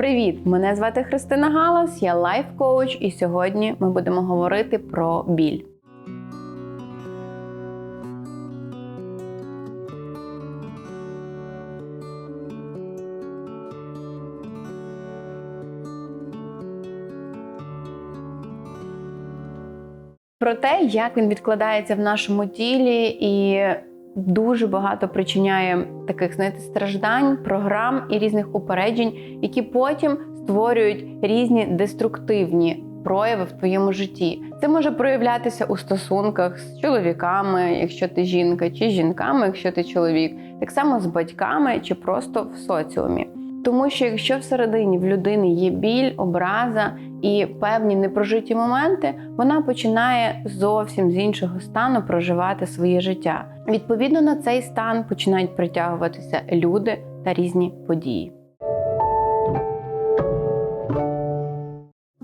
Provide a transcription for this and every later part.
Привіт! Мене звати Христина Галас, я лайф-коуч, і сьогодні ми будемо говорити про біль. Про те, як він відкладається в нашому тілі і дуже багато причиняє таких знаєте, страждань, програм і різних упереджень, які потім створюють різні деструктивні прояви в твоєму житті. Це може проявлятися у стосунках з чоловіками, якщо ти жінка, чи з жінками, якщо ти чоловік, так само з батьками чи просто в соціумі. Тому що якщо всередині в людини є біль, образа і певні непрожиті моменти, вона починає зовсім з іншого стану проживати своє життя. Відповідно на цей стан починають притягуватися люди та різні події.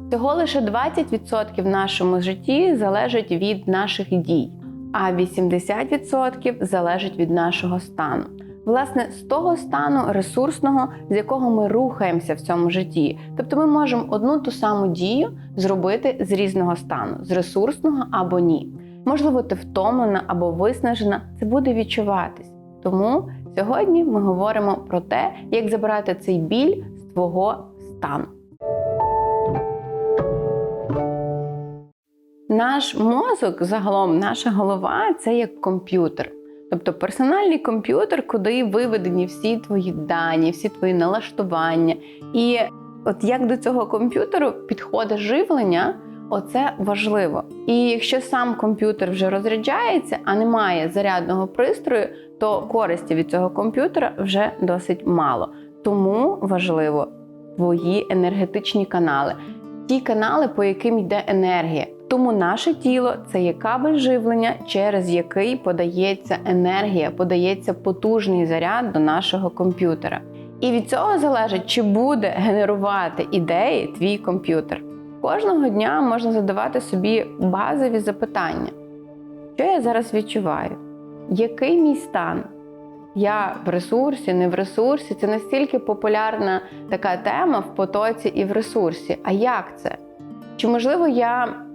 Всього лише 20% в нашому житті залежить від наших дій, а 80% залежить від нашого стану. Власне, з того стану ресурсного, з якого ми рухаємося в цьому житті. Тобто ми можемо одну ту саму дію зробити з різного стану, з ресурсного або ні. Можливо, ти втомлена або виснажена, це буде відчуватись. Тому сьогодні ми говоримо про те, як забирати цей біль з твого стану. Наш мозок, загалом, наша голова це як комп'ютер. Тобто персональний комп'ютер, куди виведені всі твої дані, всі твої налаштування. І от як до цього комп'ютеру підходить живлення, оце важливо. І якщо сам комп'ютер вже розряджається, а немає зарядного пристрою, то користі від цього комп'ютера вже досить мало. Тому важливо твої енергетичні канали, ті канали, по яким йде енергія. Тому наше тіло це є кабель живлення, через який подається енергія, подається потужний заряд до нашого комп'ютера. І від цього залежить, чи буде генерувати ідеї твій комп'ютер. Кожного дня можна задавати собі базові запитання: що я зараз відчуваю? Який мій стан? Я в ресурсі, не в ресурсі. Це настільки популярна така тема в потоці і в ресурсі. А як це? Чи можливо я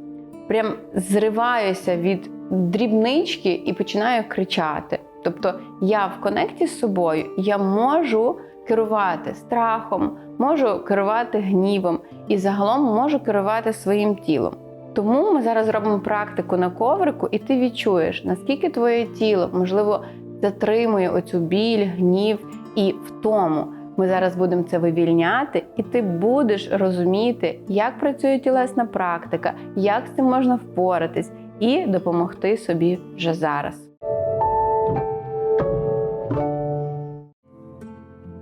прям зриваюся від дрібнички і починаю кричати. Тобто я в конекті з собою, я можу керувати страхом, можу керувати гнівом і загалом можу керувати своїм тілом. Тому ми зараз робимо практику на коврику, і ти відчуєш, наскільки твоє тіло, можливо, затримує оцю біль, гнів і втому. Ми зараз будемо це вивільняти, і ти будеш розуміти, як працює тілесна практика, як з цим можна впоратись і допомогти собі вже зараз.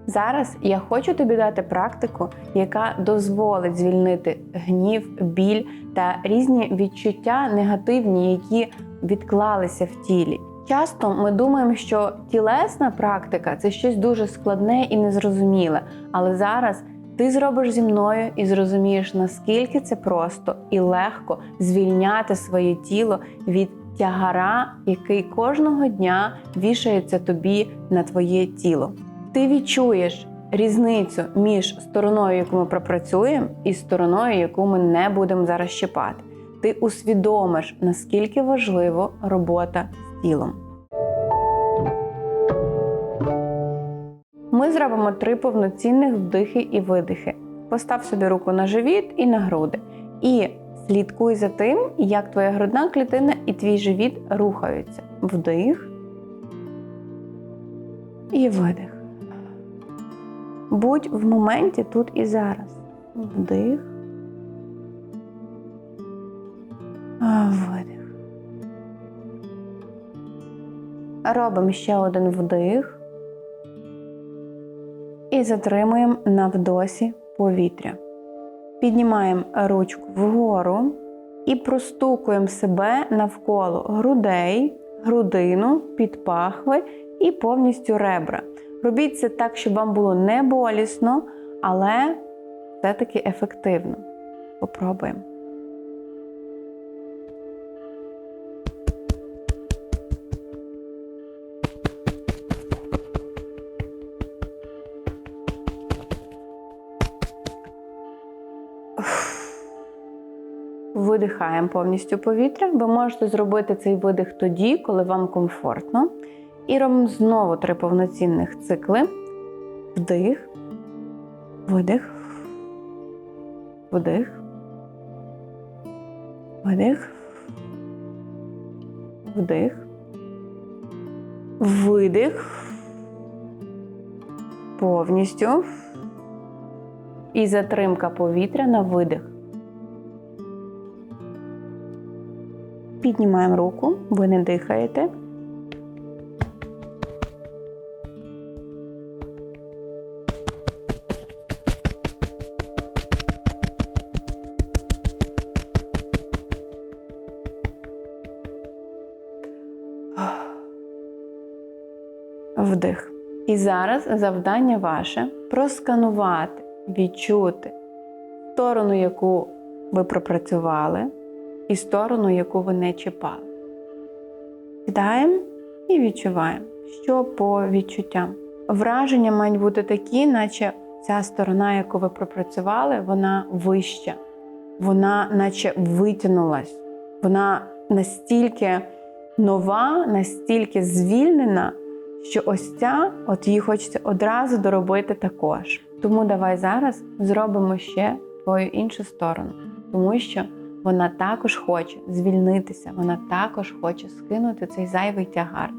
Зараз я хочу тобі дати практику, яка дозволить звільнити гнів, біль та різні відчуття негативні, які відклалися в тілі. Часто ми думаємо, що тілесна практика це щось дуже складне і незрозуміле. Але зараз ти зробиш зі мною і зрозумієш, наскільки це просто і легко звільняти своє тіло від тягара, який кожного дня вішається тобі на твоє тіло. Ти відчуєш різницю між стороною, яку ми пропрацюємо, і стороною, яку ми не будемо зараз щипати. Ти усвідомиш, наскільки важлива робота тілом. Ми зробимо три повноцінних вдихи і видихи. Постав собі руку на живіт і на груди. І слідкуй за тим, як твоя грудна клітина і твій живіт рухаються. Вдих і видих. Будь в моменті тут і зараз. Вдих. Видих. Робимо ще один вдих і затримуємо на вдосі повітря. Піднімаємо ручку вгору і простукуємо себе навколо грудей, грудину, підпахви і повністю ребра. Робіть це так, щоб вам було не болісно, але все-таки ефективно. Попробуємо. Видихаємо повністю повітря. Ви можете зробити цей видих тоді, коли вам комфортно. І робимо знову три повноцінних цикли. Вдих, видих, вдих, видих, вдих, видих. Повністю. І затримка повітря на видих. Піднімаємо руку, ви не дихаєте. Вдих. І зараз завдання ваше просканувати, відчути сторону, яку ви пропрацювали, і сторону, яку ви не чіпали. Сідаємо і відчуваємо, що по відчуттям. Враження мають бути такі, наче ця сторона, яку ви пропрацювали, вона вища, вона наче витягнулась, вона настільки нова, настільки звільнена, що ось ця, от її хочеться одразу доробити також. Тому давай зараз зробимо ще твою іншу сторону, тому що вона також хоче звільнитися, вона також хоче скинути цей зайвий тягар.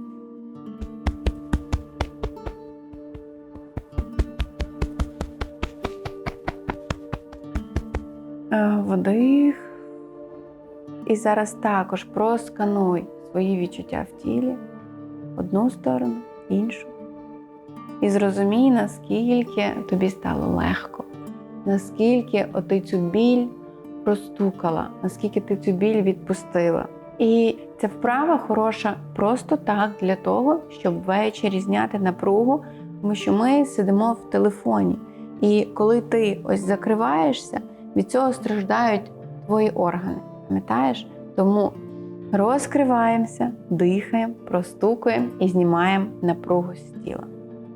Е, Вдих. І зараз також проскануй свої відчуття в тілі, одну сторону, іншу. І зрозумій, наскільки тобі стало легко, наскільки ти цю біль простукала, наскільки ти цю біль відпустила. І ця вправа хороша просто так для того, щоб ввечері зняти напругу, тому що ми сидимо в телефоні. І коли ти ось закриваєшся, від цього страждають твої органи. Пам'ятаєш? Тому розкриваємося, дихаємо, простукуємо і знімаємо напругу з тіла.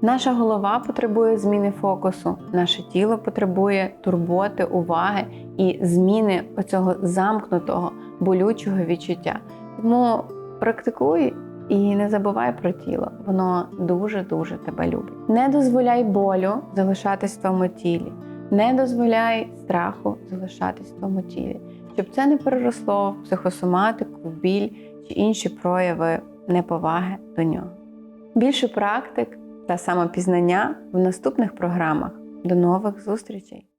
Наша голова потребує зміни фокусу, наше тіло потребує турботи, уваги і зміни оцього замкнутого, болючого відчуття. Тому практикуй і не забувай про тіло, воно дуже-дуже тебе любить. Не дозволяй болю залишатись в твоєму тілі, не дозволяй страху залишатись в твоєму тілі, щоб це не переросло в психосоматику, в біль чи інші прояви неповаги до нього. Більше практик та самопізнання в наступних програмах. До нових зустрічей!